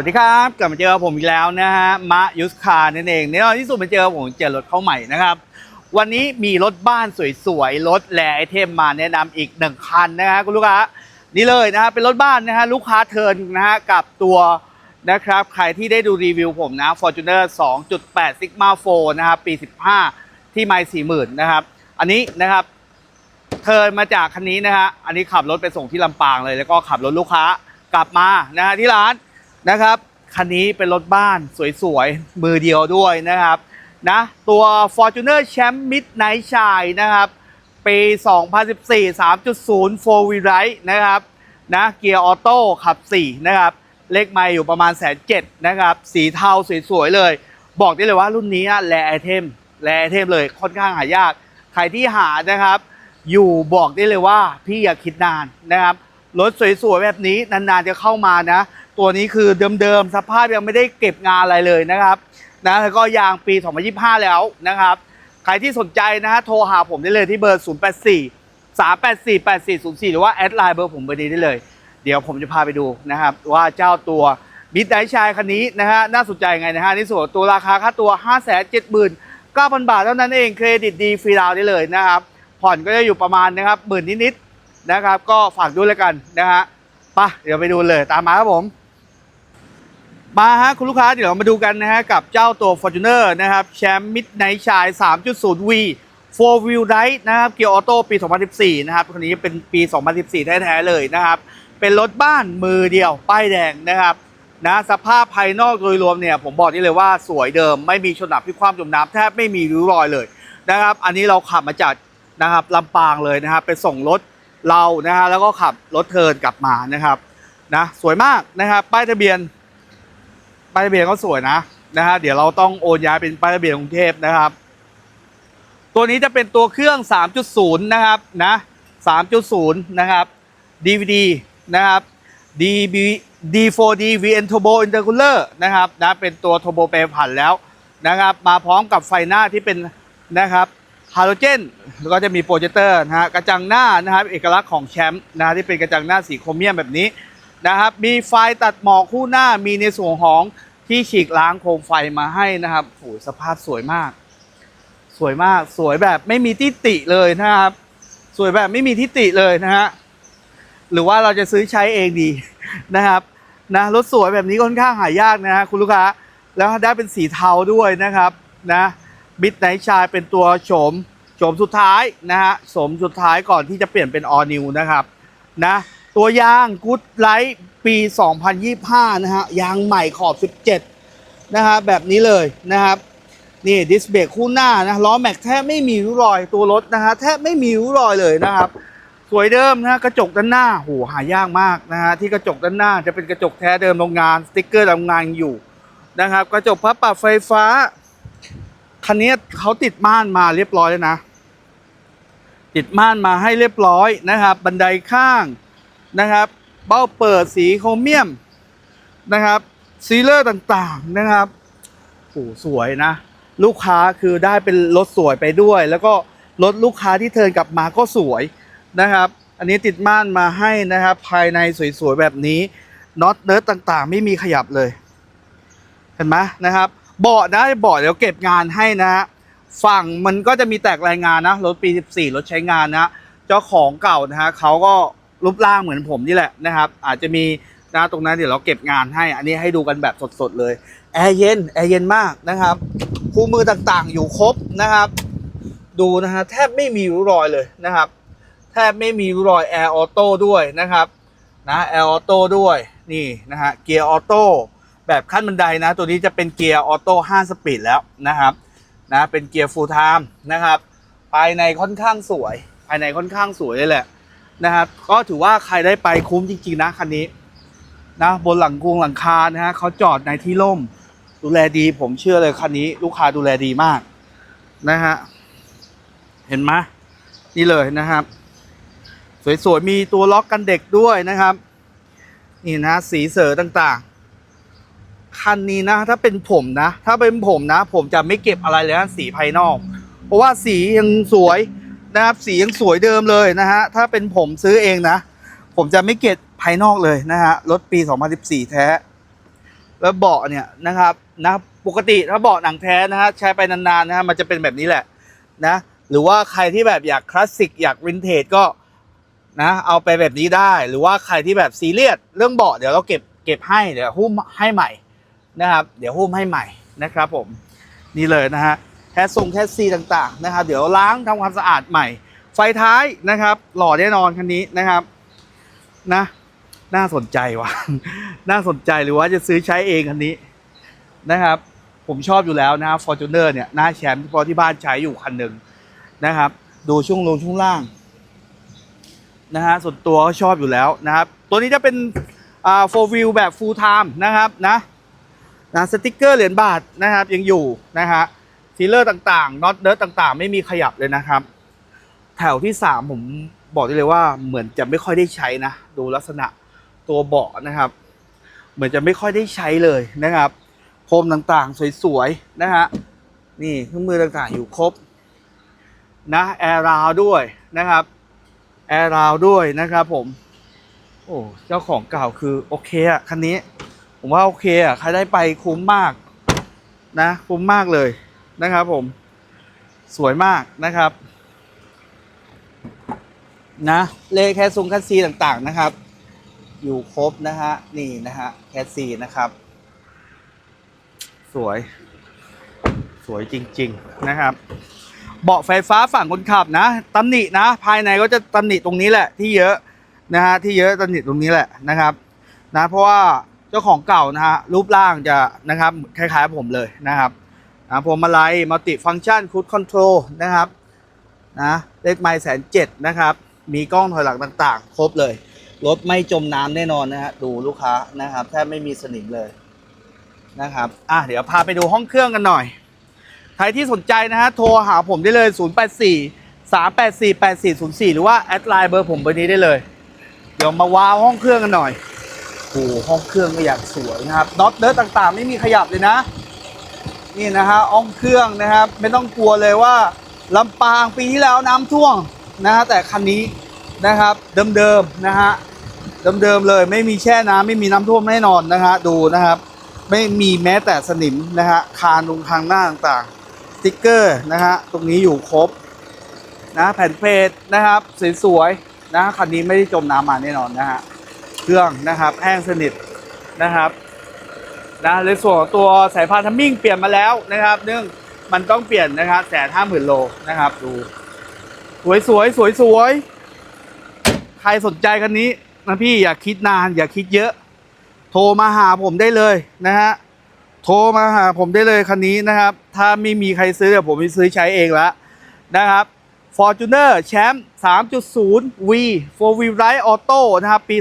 วัสดีครับ กลับมาเจอผมอีกแล้วนะฮะมะยุสคานั่นเองเนี่ยที่สุดมาเจอผมเจอรถเข้าใหม่นะครับ วันนี้มีรถบ้านสวยๆรถแลไอเทมมาแนะนำอีกหนึ่งคันนะฮะคุณลูกค้านี่เลยนะฮะเป็นรถบ้านนะฮะลูกค้าเทินนะฮะกับตัวนะครับใครที่ได้ดูรีวิวผมนะ Fortuner 2.8 Sigma 4นะครับปี 15 ที่ไม่40,000นะครับ อันนี้นะครับเทินมาจากคันนี้นะฮะอันนี้ขับรถไปส่งที่ลำปางเลย แล้วก็ขับรถลูกค้ากลับมานะฮะที่ร้าน นะครับคันนี้เป็นรถบ้านสวยๆ มือเดียวด้วยนะครับนะตัว Fortuner Champ Midnight Shine นะครับปี 2014 3.0 4 wheel drive นะครับนะเกียร์ออโต้ขับ 4 นะครับ เลขไมล์อยู่ประมาณแสนเจ็ดนะครับ สีเทาสวยๆ เลย บอกได้เลยว่ารุ่นนี้แลไอเทมแลไอเทมเลยค่อนข้างหายาก ใครที่หานะครับ อยู่บอกได้เลยว่าพี่อย่าคิดนานนะครับรถสวยๆ แบบนี้นานๆจะเข้ามานะ ตัวนี้คือเดิมๆสภาพยังไม่ได้เก็บงานอะไรเลยนะครับนะแล้วก็ยางปี 2025 แล้วนะครับ ใครที่สนใจนะฮะโทรหาผมได้เลยที่เบอร์ 084 384 8404 หรือว่าแอดไลน์เบอร์ผมเบอร์นี้ได้เลย เดี๋ยวผมจะพาไปดูนะครับ ว่าเจ้าตัวมิดไดชายคันนี้นะฮะน่าสนใจไงนะฮะในส่วนตัวราคาค่าตัว 579,000 บาทเท่านั้นเองเครดิตดีฟรีดาวได้เลยนะครับ ผ่อนก็จะอยู่ประมาณนะครับหมื่นนิดๆนะครับ ก็ฝากด้วยแล้วกันนะฮะไปะเดี๋ยวไปดูเลยตามมาครับผม มาฮะคุณลูกค้าเดี๋ยวเรามาดูกันนะฮะกับเจ้าตัว Fortuner นะครับแชมป์มิดไนท์ชาย 3.0V 4 Wheel Drive นะครับเกียร์ออโต้ปี 2014 นะครับคันนี้เป็นปี 2014 แท้ๆเลยนะครับ เป็นรถบ้านมือเดียว ป้ายแดงนะครับนะสภาพภายนอกโดยรวมเนี่ย ผมบอกได้เลยว่าสวยเดิมไม่มีชนหนักที่ความจมน้ำแทบไม่มีริ้วรอยเลยนะครับ อันนี้เราขับมาจากนะครับลำปางเลยนะครับไปส่งรถเรานะฮะแล้วก็ขับรถเทิร์นกลับมานะครับนะสวยมากนะครับป้ายทะเบียน ป้ายทะเบียนก็สวยนะนะฮะเดี๋ยวเราต้องโอนย้ายเป็นป้ายทะเบียนกรุงเทพนะครับ ตัวนี้จะเป็นตัวเครื่อง 3.0 นะครับนะ3.0 นะครับ DVD นะครับ DB D4D VN Turbo Intercooler นะครับนะเป็นตัว Turbo แปรผันแล้วนะครับ มาพร้อมกับไฟหน้าที่เป็นนะครับฮาโลเจนแล้วก็จะมีโปรเจคเตอร์นะฮะกระจังหน้านะครับ เอกลักษณ์ของแชมป์นะฮะที่เป็นกระจังหน้าสีโครเมียมแบบนี้นะครับ มีไฟตัดหมอกคู่หน้ามีในส่วนของ ที่ฉีกล้างโคมไฟมาให้นะครับโอ้โหสภาพสวยมาก สวยมากสวยแบบไม่มีที่ติเลยนะครับ สวยแบบไม่มีที่ติเลยนะฮะหรือว่าเราจะซื้อใช้เองดีนะครับนะรถสวยแบบนี้ค่อนข้างหายากนะฮะคุณลูกค้าแล้วได้เป็นสีเทาด้วยนะครับนะบิดไนชายเป็นตัวโฉมโฉมสุดท้ายนะฮะโฉมสุดท้ายก่อนที่จะเปลี่ยนเป็นออนิวนะครับนะตัวยางกู๊ดไลท์ ปี 2025 นะฮะ ยางใหม่ขอบ 17 นะฮะ แบบนี้เลยนะครับ นี่ดิสเบรกคู่หน้านะ ล้อแม็กแทบไม่มีริ้วรอยตัวรถนะฮะ แทบไม่มีริ้วรอยเลยนะครับ สวยเดิมนะ กระจกด้านหน้าโหหายากมากนะฮะ ที่กระจกด้านหน้าจะเป็นกระจกแท้เดิมโรงงาน สติ๊กเกอร์โรงงานอยู่นะครับ กระจกพับปรับไฟฟ้า คันนี้เขาติดม่านมาเรียบร้อยแล้วนะ ติดม่านมาให้เรียบร้อยนะครับ บันไดข้างนะครับ เบ้าเปิดสีโครเมียมนะครับซีเลอร์ต่างๆนะครับโอ้สวยนะ ลูกค้าคือได้เป็นรถสวยไปด้วย แล้วก็รถลูกค้าที่เทิร์นกลับมาก็สวยนะครับ อันนี้ติดม่านมาให้นะครับ ภายในสวยๆแบบนี้น็อตเนิร์ดต่างๆ ไม่มีขยับเลย เห็นไหมนะครับเบาะนะเบาะเดี๋ยวเก็บงานให้นะฮะฝั่งมันก็จะมีแตกรายงานนะรถปี 14 รถใช้งานนะเจ้าของเก่านะฮะเขาก็ รูปร่างเหมือนผมนี่แหละนะครับ อาจจะมีนะตรงนั้นเดี๋ยวเราเก็บงานให้ อันนี้ให้ดูกันแบบสดๆเลยแอร์เย็นแอร์เย็นมากนะครับคู่มือต่างๆอยู่ครบนะครับ ดูนะฮะแทบไม่มีรรอยเลยนะครับ แทบไม่มีรรอยแอร์ออโต้ด้วยนะครับนะแอร์ออโต้ด้วยนี่นะฮะเกียร์ออโต้แบบขั้นบันไดนะ ตัวนี้จะเป็นเกียร์ออโต้5สปีดแล้วนะครับนะเป็นเกียร์ฟูลไทม์นะครับ ภายในค่อนข้างสวย ภายในค่อนข้างสวยเลยแหละ นะครับ ก็ถือว่าใครได้ไปคุ้มจริง ๆ นะคันนี้นะบนหลังกรงหลังคานะฮะเขาจอดในที่ร่ม ดูแลดี ผมเชื่อเลยคันนี้ ลูกค้าดูแลดีมากนะฮะเห็นไหมนี่เลยนะครับ สวยๆมีตัวล็อกกันเด็กด้วยนะครับ นี่นะสีเสือต่างๆ คันนี้นะ ถ้าเป็นผมนะ ถ้าเป็นผมนะ ผมจะไม่เก็บอะไรเลยนะสีภายนอก เพราะว่าสียังสวย นะครับ สียังสวยเดิมเลยนะฮะ ถ้าเป็นผมซื้อเองนะ ผมจะไม่เก็บภายนอกเลยนะฮะ รถปี 2014 แท้ แล้วเบาะเนี่ยนะครับนะปกติถ้าเบาะหนังแท้นะฮะใช้ไปนานๆนะฮะมันจะเป็นแบบนี้แหละนะ หรือว่าใครที่แบบอยากคลาสสิกอยากวินเทจก็นะเอาไปแบบนี้ได้ หรือว่าใครที่แบบซีเรียสเรื่องเบาะเดี๋ยวเราเก็บเก็บให้เดี๋ยวหุ้มให้ใหม่นะครับ เดี๋ยวหุ้มให้ใหม่นะครับผมนี่เลยนะฮะ สทรงแคสซีต่างๆนะครับเดี๋ยวล้างทำความสะอาดใหม่ ไฟท้ายนะครับ หล่อแน่นอนคันนี้นะครับนะน่าสนใจว่ะ น่าสนใจหรือว่าจะซื้อใช้เองคันนี้นะครับ ผมชอบอยู่แล้วนะครับ Fortuner เนี่ยหน้าแชมป์พราะที่บ้านใช้อยู่คันหนึ่งนะครับ ดูช่วงลงช่วงล่างนะฮะส่วนตัวก็ชอบอยู่แล้วนะครับ ตัวนี้จะเป็นอ่า four wheel แบบ full time นะครับนะนะสติกเกอร์เหรียญบาทนะครับยังอยู่นะฮะ ซีเลอร์ต่างๆน็อตเดิร์ต่างๆ ไม่มีขยับเลยนะครับ แถวที่สามผมบอกได้เลยว่าเหมือนจะไม่ค่อยได้ใช้นะ ดูลักษณะตัวเบาะนะครับ เหมือนจะไม่ค่อยได้ใช้เลยนะครับโคมต่างๆ สวยๆนะฮะนี่เครื่องมือต่างๆอยู่ครบนะแอร์ราวด้วยนะครับแอร์ราวด้วยนะครับผม โอ้เจ้าของเก่าคือโอเคอะคันนี้ ผมว่าโอเคอะใครได้ไปคุ้มมากนะ คุ้มมากเลย นะครับผม สวยมากนะครับนะเลแคสซุงแคสซีต่างๆนะครับ อยู่ครบนะฮะนี่นะฮะแคสซีนะครับ สวย สวยจริง ๆนะครับ เบาะไฟฟ้าฝั่งคนขับนะตำหนินะ ภายในก็จะตำหนิตรงนี้แหละที่เยอะนะฮะที่เยอะตำหนิตรงนี้แหละนะครับ นะเพราะว่าเจ้าของเก่านะฮะรูปร่างจะนะครับคล้ายๆผมเลยนะครับ นะพวงมาลัยมัลติฟังก์ชันคูดคอนโทรลนะครับนะเลขไมล์แสนเจ็ดนะครับ มีกล้องถอยหลังต่างๆ ครบเลย รถไม่จมน้ำแน่นอนนะฮะดูลูกค้านะครับแทบไม่มีสนิมเลยนะครับอะเดี๋ยวพาไปดูห้องเครื่องกันหน่อย ใครที่สนใจนะฮะโทรหาผมได้เลย 084 384 8404 หรือว่าแอดไลน์เบอร์ผมเบอร์นี้ได้เลย เดี๋ยวมาว้าวห้องเครื่องกันหน่อยโอ้ห้องเครื่องก็อย่างสวยนะครับน็อตเดิร์ต่างๆ ไม่มีขยับเลยนะ นี่นะฮะห้องเครื่องนะครับ ไม่ต้องกลัวเลยว่าลำปางปีที่แล้วน้ำท่วมนะฮะแต่คันนี้นะครับเดิมๆนะฮะเดิมๆเลยไม่มีแช่น้ำไม่มีน้ำท่วมแน่นอนนะฮะดูนะครับ ไม่มีแม้แต่สนิมนะฮะคานลงทางหน้าต่างๆสติ๊กเกอร์นะฮะตรงนี้อยู่ครบนะแผ่นเพลทนะครับสวยๆนะคันนี้ไม่ได้จมน้ำมาแน่นอนนะฮะเครื่องนะครับแห้งสนิทนะครับ นะในส่วนของตัวสายพานทัมมิ่งเปลี่ยนมาแล้วนะครับ เนื่องมันต้องเปลี่ยนนะครับแสนห้าหมื่นโลนะครับ ดู สวยสวยสวยสวยใครสนใจคันนี้นะพี่อย่าคิดนานอย่าคิดเยอะ โทรมาหาผมได้เลยนะฮะโทรมาหาผมได้เลยคันนี้นะครับ ถ้าไม่มีใครซื้อเดี๋ยวผมไปซื้อใช้เองล้วนะครับ Fortuner แชมป์3.0 V 4 Wheel Drive Auto นะครับ ปี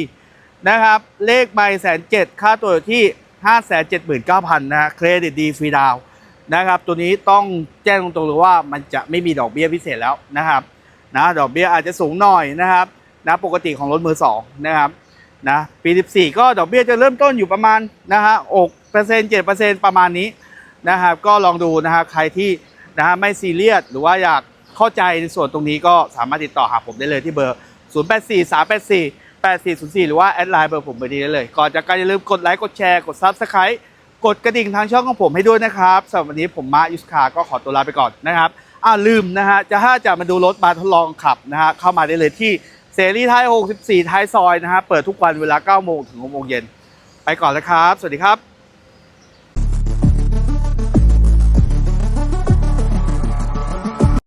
2014 นะครับ เลขใบแสนเจ็ดค่าตัวอยู่ที่ 5 7 9 0 0 0นะฮะเครดิตดีฟรีดาวนะครับ ตัวนี้ต้องแจ้งตรงๆเลยว่ามันจะไม่มีดอกเบี้ยพิเศษแล้วนะครับนะดอกเบี้ยอาจจะสูงหน่อยนะครับนะปกติของรถมือสองนะครับนะปี 14 ก็ดอกเบี้ยจะเริ่มต้นอยู่ประมาณนะฮะ6เปอร์เซ็นต์7เปอร์เซ็นต์ประมาณนี้นะครับก็ลองดูนะฮะใครที่นะฮะไม่ซีเรียสหรือว่าอยากเข้าใจในส่วนตรงนี้ก็สามารถติดต่อหาผมได้เลยที่เบอร์ 084 384 8404 หรือว่าแอดไลน์เบอร์ผมไปดีได้เลย ก่อนจากการอย่าลืมกดไลค์ กดแชร์ กด Subscribe กดกระดิ่งทางช่องของผมให้ด้วยนะครับสำหรับวันนี้ผมมายุสคาก็ขอตัวลาไปก่อนนะครับอ่าลืมนะฮะจะถ้าจะมาดูรถมาทดลองขับนะฮะเข้ามาได้เลยที่เสรีไทย 64 ท้ายซอยนะฮะเปิดทุกวันเวลา 9 โมงถึง 6 โมงเย็นไปก่อนแล้วครับ สวัสดีครับ